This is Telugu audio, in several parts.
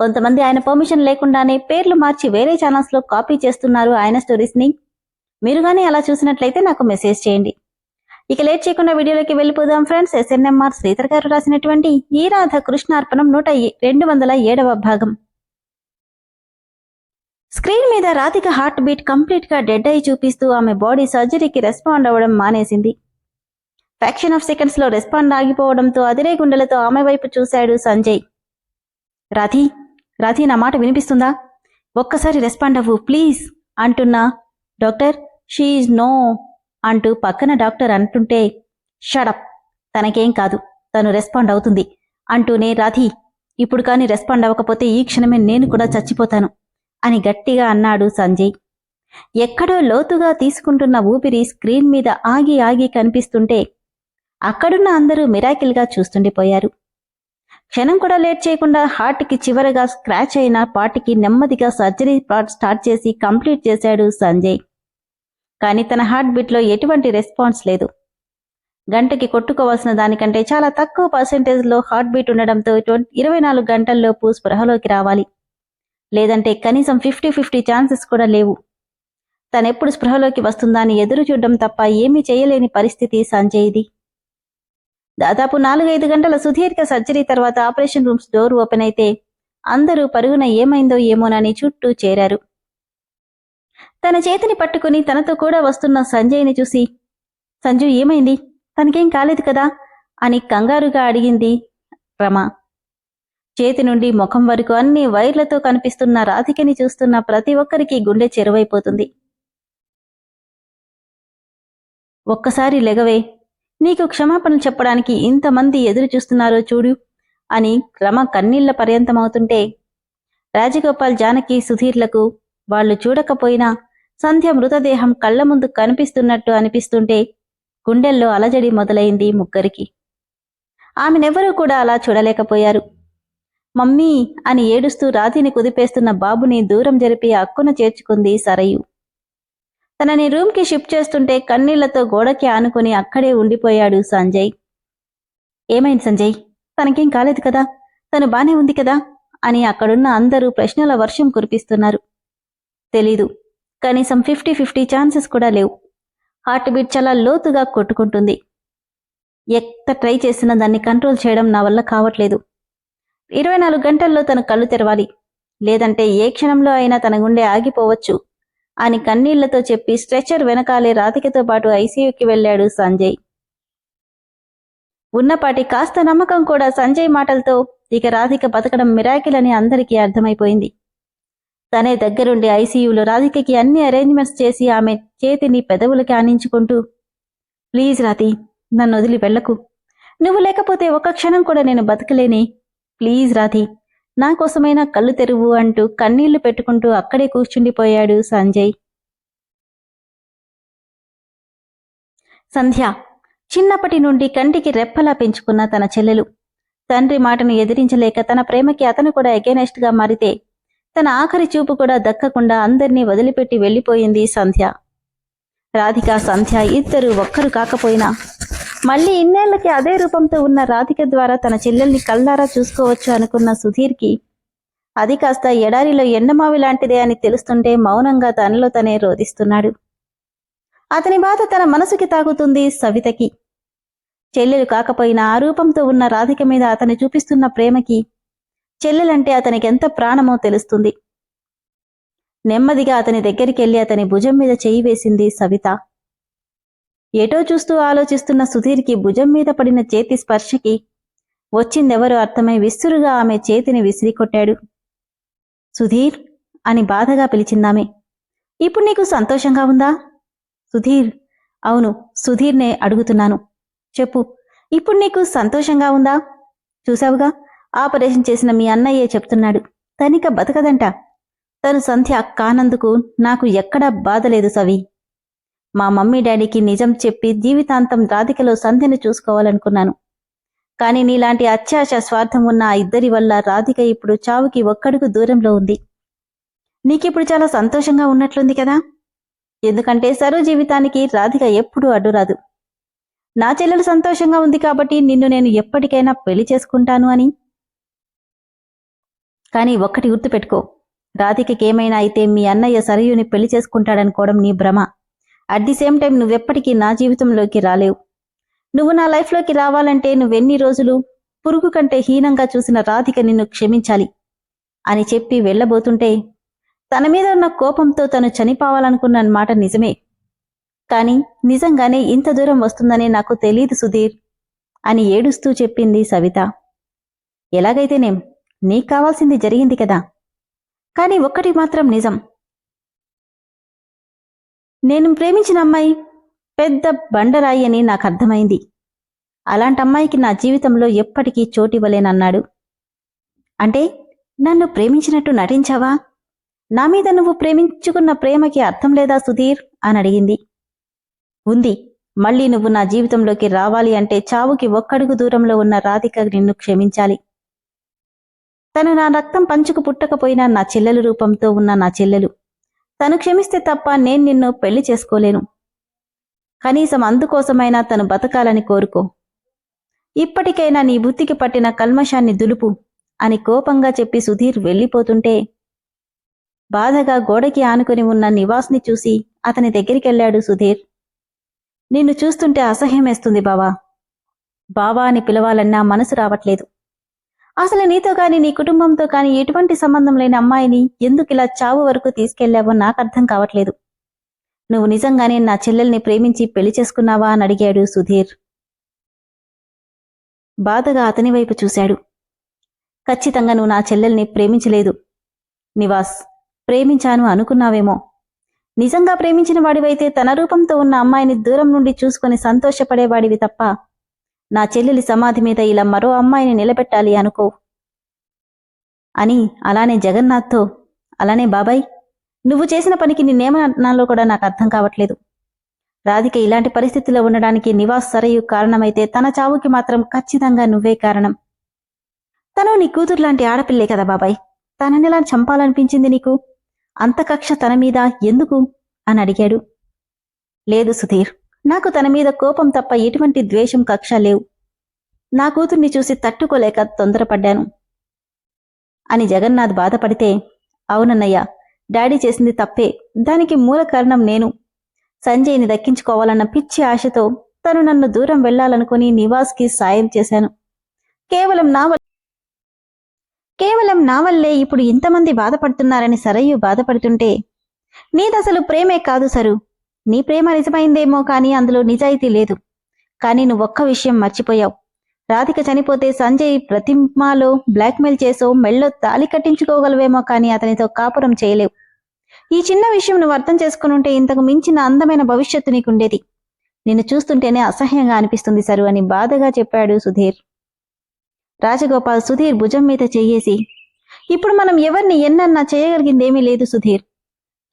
కొంతమంది ఆయన పర్మిషన్ లేకుండానే పేర్లు మార్చి వేరే ఛానల్స్లో కాపీ చేస్తున్నారు ఆయన స్టోరీస్ని. మీరు గానీ అలా చూసినట్లయితే నాకు మెసేజ్ చేయండి. ఇక లేట్ చేయకుండా వీడియోలోకి వెళ్ళిపోదాం ఫ్రెండ్స్ ఎస్ఎన్ఎంఆర్ శ్రీధర్ గారు రాసినటువంటి ఈ రాధ కృష్ణార్పణం నూట రెండు వందల ఏడవ భాగం. స్క్రీన్ మీద రాధిక హార్ట్ బీట్ కంప్లీట్గా డెడ్ అయి చూపిస్తూ ఆమె బాడీ సర్జరీకి రెస్పాండ్ అవ్వడం మానేసింది. ఫ్యాక్షన్ ఆఫ్ సెకండ్స్లో రెస్పాండ్ ఆగిపోవడంతో అదిరే గుండెలతో ఆమె వైపు చూశాడు సంజయ్. రాధి రాధి నా మాట వినిపిస్తుందా? ఒక్కసారి రెస్పాండ్ అవ్వు ప్లీజ్ అంటున్నా. డాక్టర్ షీఈ్ నో అంటూ పక్కన డాక్టర్ అంటుంటే షడప్ తనకేం కాదు తను రెస్పాండ్ అవుతుంది అంటూనే రాధి ఇప్పుడు కానీ రెస్పాండ్ అవ్వకపోతే ఈ క్షణమే నేను కూడా చచ్చిపోతాను అని గట్టిగా అన్నాడు సంజయ్. ఎక్కడో లోతుగా తీసుకుంటున్న ఊపిరి స్క్రీన్ మీద ఆగి ఆగి కనిపిస్తుంటే అక్కడున్న అందరూ మిరాకిల్గా చూస్తుండిపోయారు. క్షణం కూడా లేట్ చేయకుండా హార్ట్కి చివరగా స్క్రాచ్ అయిన పార్ట్కి నెమ్మదిగా సర్జరీ పార్ట్ స్టార్ట్ చేసి కంప్లీట్ చేశాడు సంజయ్. కానీ తన హార్ట్ బీట్లో ఎటువంటి రెస్పాన్స్ లేదు. గంటకి కొట్టుకోవాల్సిన దానికంటే చాలా తక్కువ పర్సెంటేజ్లో హార్ట్ బీట్ ఉండడంతో ఇరవై నాలుగు గంటల్లోపు స్పృహలోకి రావాలి. లేదంటే కనీసం ఫిఫ్టీ ఫిఫ్టీ ఛాన్సెస్ కూడా లేవు. తనెప్పుడు స్పృహలోకి వస్తుందా అని ఎదురు చూడడం తప్ప ఏమీ చేయలేని పరిస్థితి సంజయ్ది. దాదాపు నాలుగైదు గంటల సుదీర్ఘ సర్జరీ తర్వాత ఆపరేషన్ రూమ్స్ డోర్ ఓపెన్ అయితే అందరూ పరుగున ఏమైందో ఏమోనని చుట్టూ చేరారు. తన చేతిని పట్టుకుని తనతో కూడా వస్తున్న సంజయ్ని చూసి సంజు ఏమైంది? తనకేం కాలేదు కదా? అని కంగారుగా అడిగింది రమ. చేతి నుండి ముఖం వరకు అన్ని వైర్లతో కనిపిస్తున్న రాధికని చూస్తున్న ప్రతి ఒక్కరికి గుండె చెరువైపోతుంది. ఒక్కసారి లెగవే నీకు క్షమాపణలు చెప్పడానికి ఇంతమంది ఎదురు చూస్తున్నారో చూడు అని రమ కన్నీళ్ళ పర్యంతమవుతుంటే రాజగోపాల్ జానకి సుధీర్లకు వాళ్ళు చూడకపోయినా సంధ్య మృతదేహం కళ్ళ ముందు కనిపిస్తున్నట్టు అనిపిస్తుంటే గుండెల్లో అలజడి మొదలైంది ముగ్గురికి. ఆమెనెవ్వరూ కూడా అలా చూడలేకపోయారు. మమ్మీ అని ఏడుస్తూ రాతిని కుదిపేస్తున్న బాబుని దూరం జరిపి అక్కున చేర్చుకుంది సరయు. తనని రూమ్కి షిఫ్ట్ చేస్తుంటే కన్నీళ్ళతో గోడకి ఆనుకుని అక్కడే ఉండిపోయాడు సంజయ్. ఏమైంది సంజయ్? తనకేం కాలేదు కదా? తను బానే ఉంది కదా? అని అక్కడున్న అందరూ ప్రశ్నల వర్షం కురిపిస్తున్నారు. తెలీదు. కనీసం ఫిఫ్టీ ఫిఫ్టీ ఛాన్సెస్ కూడా లేవు. హార్ట్ బీట్ చాలా లోతుగా కొట్టుకుంటుంది. ఎంత ట్రై చేసినా దాన్ని కంట్రోల్ చేయడం నా వల్ల కావట్లేదు. ఇరవై నాలుగు గంటల్లో తను కళ్ళు తెరవాలి. లేదంటే ఏ క్షణంలో అయినా తన గుండె ఆగిపోవచ్చు. అని కన్నీళ్ళతో చెప్పి స్ట్రెచర్ వెనకాలే రాధికతో పాటు ఐసీయూకి వెళ్ళాడు సంజయ్. ఉన్నపాటి కాస్త నమ్మకం కూడా సంజయ్ మాటలతో ఇక రాధిక బతకడం మిరాకిల్ అని అందరికీ అర్థమైపోయింది. తనే దగ్గరుండి ఐసీయూలో రాధికకి అన్ని అరేంజ్మెంట్స్ చేసి ఆమె చేతిని పెదవులకి ఆనించుకుంటూ ప్లీజ్ రాతి నన్ను వదిలి వెళ్ళకు. నువ్వు లేకపోతే ఒక్క క్షణం కూడా నేను బతకలేని. ప్లీజ్ రాధి నా కోసమైనా కళ్ళు తెరువు అంటూ కన్నీళ్ళు పెట్టుకుంటూ అక్కడే కూర్చుండిపోయాడు సంజయ్. సంధ్య చిన్నప్పటి నుండి కంటికి రెప్పలా పెంచుకున్న తన చెల్లెలు. తండ్రి మాటను ఎదిరించలేక తన ప్రేమకి అతను కూడా ఎగెనెస్ట్గా మారితే తన ఆఖరి చూపు కూడా దక్కకుండా అందరినీ వదిలిపెట్టి వెళ్ళిపోయింది సంధ్య. రాధిక సంధ్య ఇద్దరు ఒక్కరు కాకపోయినా మళ్ళీ ఇన్నేళ్ళకి అదే రూపంతో ఉన్న రాధిక ద్వారా తన చెల్లెల్ని కళ్ళారా చూసుకోవచ్చు అనుకున్న సుధీర్కి అది కాస్త ఎడారిలో ఎండమావి లాంటిదే అని తెలుస్తుంటే మౌనంగా తనలో తనే రోధిస్తున్నాడు. అతని బాధ తన మనసుకి తాగుతుంది సవితకి. చెల్లెలు కాకపోయినా ఆ రూపంతో ఉన్న రాధిక మీద అతను చూపిస్తున్న ప్రేమకి చెల్లెలంటే అతనికి ఎంత ప్రాణమో తెలుస్తుంది. నెమ్మదిగా అతని దగ్గరికి వెళ్ళి అతని భుజం మీద చెయ్యి వేసింది సవిత. ఎటో చూస్తూ ఆలోచిస్తున్న సుధీర్కి భుజం మీద పడిన చేతి స్పర్శకి వచ్చిందెవరో అర్థమై విస్తురుగా ఆమె చేతిని విసిరికొట్టాడు. సుధీర్ అని బాధగా పిలిచిందామె. ఇప్పుడు నీకు సంతోషంగా ఉందా? సుధీర్ అవును సుధీర్నే అడుగుతున్నాను. చెప్పు ఇప్పుడు నీకు సంతోషంగా ఉందా? చూసావుగా ఆపరేషన్ చేసిన మీ అన్నయ్యే చెప్తున్నాడు. తనిక బతకదంట. తను సంధ్య కానందుకు నాకు ఎక్కడా బాధ లేదు సవి. మా మమ్మీ డాడీకి నిజం చెప్పి జీవితాంతం రాధికలో సంధ్యను చూసుకోవాలనుకున్నాను. కానీ నీలాంటి అత్యాశ స్వార్థం ఉన్న ఆ ఇద్దరి వల్ల రాధిక ఇప్పుడు చావుకి ఒక్కడుగు దూరంలో ఉంది. నీకిప్పుడు చాలా సంతోషంగా ఉన్నట్లుంది కదా? ఎందుకంటే సరు జీవితానికి రాధిక ఎప్పుడూ అడ్డురాదు నా చెల్లెలు సంతోషంగా ఉంది కాబట్టి నిన్ను నేను ఎప్పటికైనా పెళ్ళి చేసుకుంటాను అని. కానీ ఒక్కటి గుర్తుపెట్టుకో రాధికకేమైనా అయితే మీ అన్నయ్య సరయుని పెళ్ళి చేసుకుంటాడనుకోవడం నీ భ్రమ. అట్ ది సేమ్ టైం నువ్వెప్పటికీ నా జీవితంలోకి రాలేవు. నువ్వు నా లైఫ్లోకి రావాలంటే నువ్వెన్ని రోజులు పురుగు కంటే హీనంగా చూసిన రాధిక నిన్ను క్షమించాలి అని చెప్పి వెళ్ళబోతుంటే తన మీద ఉన్న కోపంతో తను చనిపోవాలనుకున్న మాట నిజమే. కాని నిజంగానే ఇంత దూరం వస్తుందని నాకు తెలియదు సుధీర్ అని ఏడుస్తూ చెప్పింది సవిత. ఎలాగైతేనేం నీకు కావాల్సింది జరిగింది కదా. కాని ఒక్కటి మాత్రం నిజం. నేను ప్రేమించిన అమ్మాయి పెద్ద బండరాయి అని నాకు అర్థమైంది. అలాంటి అమ్మాయికి నా జీవితంలో ఎప్పటికీ చోటివ్వలేనన్నాడు. అంటే నన్ను ప్రేమించినట్టు నటించావా? నా మీద నువ్వు ప్రేమించుకున్న ప్రేమకి అర్థం లేదా సుధీర్? అని అడిగింది. ఉంది. మళ్ళీ నువ్వు నా జీవితంలోకి రావాలి అంటే చావుకి ఒక్కడుగు దూరంలో ఉన్న రాధిక నిన్ను క్షమించాలి. తను నా రక్తం పంచుకు పుట్టకపోయినా నా చెల్లెలు రూపంతో ఉన్న నా చెల్లెలు. తను క్షమిస్తే తప్ప నేను నిన్ను పెళ్ళి చేసుకోలేను. కనీసం అందుకోసమైనా తను బతకాలని కోరుకో. ఇప్పటికైనా నీ బుద్ధికి పట్టిన కల్మషాన్ని దులుపు అని కోపంగా చెప్పి సుధీర్ వెళ్ళిపోతుంటే బాధగా గోడకి ఆనుకుని ఉన్న నివాస్ని చూసి అతని దగ్గరికెళ్ళాడు సుధీర్. నిన్ను చూస్తుంటే అసహ్యమేస్తుంది బావా. బావా అని పిలవాలన్నా మనసు రావట్లేదు. అసలు నీతో కాని నీ కుటుంబంతో కాని ఎటువంటి సంబంధం లేని అమ్మాయిని ఎందుకు ఇలా చావు వరకు తీసుకెళ్ళావో నాకు అర్థం కావట్లేదు. నువ్వు నిజంగానే నా చెల్లెల్ని ప్రేమించి పెళ్ళి చేసుకున్నావా అని అడిగాడు సుధీర్. బాధగా అతని వైపు చూశాడు. ఖచ్చితంగా నువ్వు నా చెల్లెల్ని ప్రేమించలేదు. నివాస్ ప్రేమించాను అనుకున్నావేమో. నిజంగా ప్రేమించిన వాడివైతే తన రూపంతో ఉన్న అమ్మాయిని దూరం నుండి చూసుకొని సంతోషపడేవాడివి తప్ప నా చెల్లెలి సమాధి మీద ఇలా మరో అమ్మాయిని నిలబెట్టాలి అనుకో. అని అలానే జగన్నాథ్తో అలానే బాబాయ్ నువ్వు చేసిన పనికి నిన్నేమన్నాలో కూడా నాకు అర్థం కావట్లేదు. రాధిక ఇలాంటి పరిస్థితిలో ఉండడానికి నివాస్ సరయు కారణమైతే తన చావుకి మాత్రం ఖచ్చితంగా నువ్వే కారణం. తను నీ కూతురు లాంటి ఆడపిల్లే కదా బాబాయ్. తననిలా చంపాలనిపించింది నీకు? అంత కక్ష తన మీద ఎందుకు? అని అడిగాడు. లేదు సుధీర్ నాకు తన మీద కోపం తప్ప ఎటువంటి ద్వేషం కక్ష లేవు. నా కూతుర్ని చూసి తట్టుకోలేక తొందరపడ్డాను. అని జగన్నాథ్ బాధపడితే అవునన్నయ్య డాడీ చేసింది తప్పే. దానికి మూల కారణం నేను. సంజయ్ని దక్కించుకోవాలన్న పిచ్చి ఆశతో తను నన్ను దూరం వెళ్ళాలనుకుని నివాస్కి సాయం చేశాను. కేవలం నా కేవలం నా వల్లే ఇప్పుడు ఇంతమంది బాధపడుతున్నారని సరయ్యు బాధపడుతుంటే నీదసలు ప్రేమే కాదు సరు. నీ ప్రేమ నిజమైందేమో కానీ అందులో నిజాయితీ లేదు. కానీ నువ్వు ఒక్క విషయం మర్చిపోయావు. రాధిక చనిపోతే సంజయ్ ప్రతిమాలో బ్లాక్మెయిల్ చేసో మెళ్ళో తాలి కట్టించుకోగలవేమో కానీ అతనితో కాపురం చేయలేవు. ఈ చిన్న విషయం నువ్వు అర్థం చేసుకునుంటే ఇంతకు మించిన అందమైన భవిష్యత్తు నీకుండేది. నిన్ను చూస్తుంటేనే అసహ్యంగా అనిపిస్తుంది సరు అని బాధగా చెప్పాడు సుధీర్. రాజగోపాల్ సుధీర్ భుజం మీద చెయ్యేసి ఇప్పుడు మనం ఎవరిని ఎన్నన్నా చేయగలిగిందేమీ లేదు సుధీర్.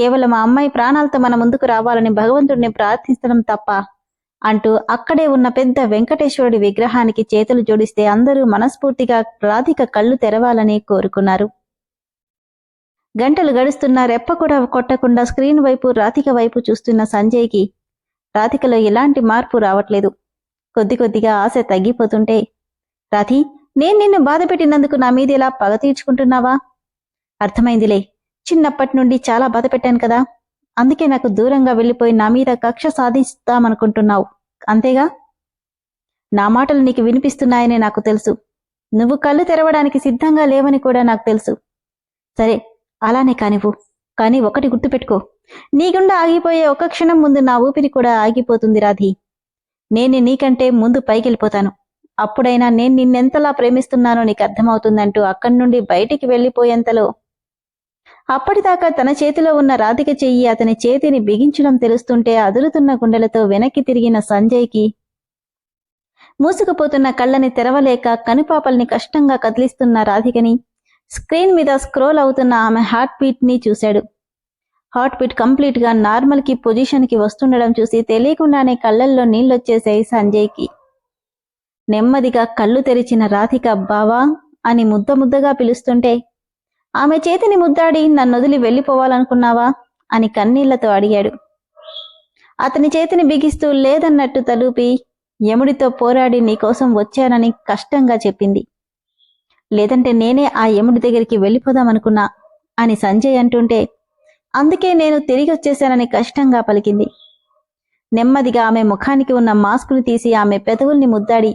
కేవలం ఆ అమ్మాయి ప్రాణాలతో మన ముందుకు రావాలని భగవంతుడిని ప్రార్థించడం తప్ప అంటూ అక్కడే ఉన్న పెద్ద వెంకటేశ్వరుడి విగ్రహానికి చేతులు జోడిస్తే అందరూ మనస్ఫూర్తిగా రాధిక కళ్ళు తెరవాలని కోరుకున్నారు. గంటలు గడుస్తున్న రెప్ప కూడా కొట్టకుండా స్క్రీన్ వైపు రాధిక వైపు చూస్తున్న సంజయ్కి రాధికలో ఎలాంటి మార్పు రావట్లేదు. కొద్ది కొద్దిగా ఆశ తగ్గిపోతుంటే రాధి నేను నిన్ను బాధ పెట్టినందుకు నా మీద ఇలా పగ తీర్చుకుంటున్నావా? అర్థమైందిలే. చిన్నప్పటి నుండి చాలా బాధ పెట్టాను కదా. అందుకే నాకు దూరంగా వెళ్ళిపోయి నా మీద కక్ష సాధిస్తామనుకుంటున్నావు. అంతేగా? నా మాటలు నీకు వినిపిస్తున్నాయని నాకు తెలుసు. నువ్వు కళ్ళు తెరవడానికి సిద్ధంగా లేవని కూడా నాకు తెలుసు. సరే అలానే కానివ్వు కానీ ఒకటి గుర్తుపెట్టుకో. నీ గుండా ఆగిపోయే ఒక క్షణం ముందు నా ఊపిరి కూడా ఆగిపోతుంది రాధి. నేను నీకంటే ముందు పైకెళ్ళిపోతాను. అప్పుడైనా నేను నిన్నెంతలా ప్రేమిస్తున్నానో నీకు అర్థమవుతుందంటూ అక్కడి నుండి బయటికి వెళ్ళిపోయేంతలో అప్పటిదాకా తన చేతిలో ఉన్న రాధిక చెయ్యి అతని చేతిని బిగించడం తెలుస్తుంటే అదురుతున్న గుండెలతో వెనక్కి తిరిగిన సంజయ్కి మూసుకుపోతున్న కళ్ళని తెరవలేక కనుపాపల్ని కష్టంగా కదిలిస్తున్న రాధికని స్క్రీన్ మీద స్క్రోల్ అవుతున్న ఆమె హార్ట్ బీట్ని చూశాడు. హార్ట్ బీట్ కంప్లీట్గా నార్మల్కి పొజిషన్కి వస్తుండడం చూసి తెలియకుండానే కళ్ళల్లో నీళ్ళొచ్చేసాయి సంజయ్కి. నెమ్మదిగా కళ్ళు తెరిచిన రాధిక బావా అని ముద్ద ముద్దగా పిలుస్తుంటే ఆమె చేతిని ముద్దాడి నన్నొదిలి వెళ్ళిపోవాలనుకున్నావా? అని కన్నీళ్ళతో అడిగాడు. అతని చేతిని బిగిస్తూ లేదన్నట్టు తలూపి యముడితో పోరాడి నీకోసం వచ్చానని కష్టంగా చెప్పింది. లేదంటే నేనే ఆ యముడి దగ్గరికి వెళ్ళిపోదామనుకున్నా అని సంజయ్ అంటుంటే అందుకే నేను తిరిగి వచ్చేశానని కష్టంగా పలికింది. నెమ్మదిగా ఆమె ముఖానికి ఉన్న మాస్కును తీసి ఆమె పెదవుల్ని ముద్దాడి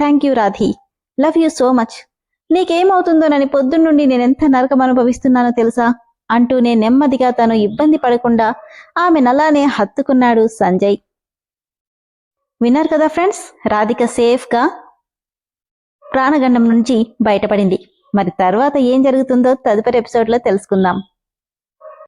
thank you Radhi love you so much నీకేమవుతుందోనని పొద్దున్నుండి నేనెంత నరకం అనుభవిస్తున్నానో తెలుసా అంటూనే నెమ్మదిగా తను ఇబ్బంది పడకుండా ఆమె నలానే హత్తుకున్నాడు సంజయ్. విన్నారు కదా ఫ్రెండ్స్? రాధిక సేఫ్గా ప్రాణగండం నుంచి బయటపడింది. మరి తర్వాత ఏం జరుగుతుందో తదుపరి ఎపిసోడ్లో తెలుసుకుందాం.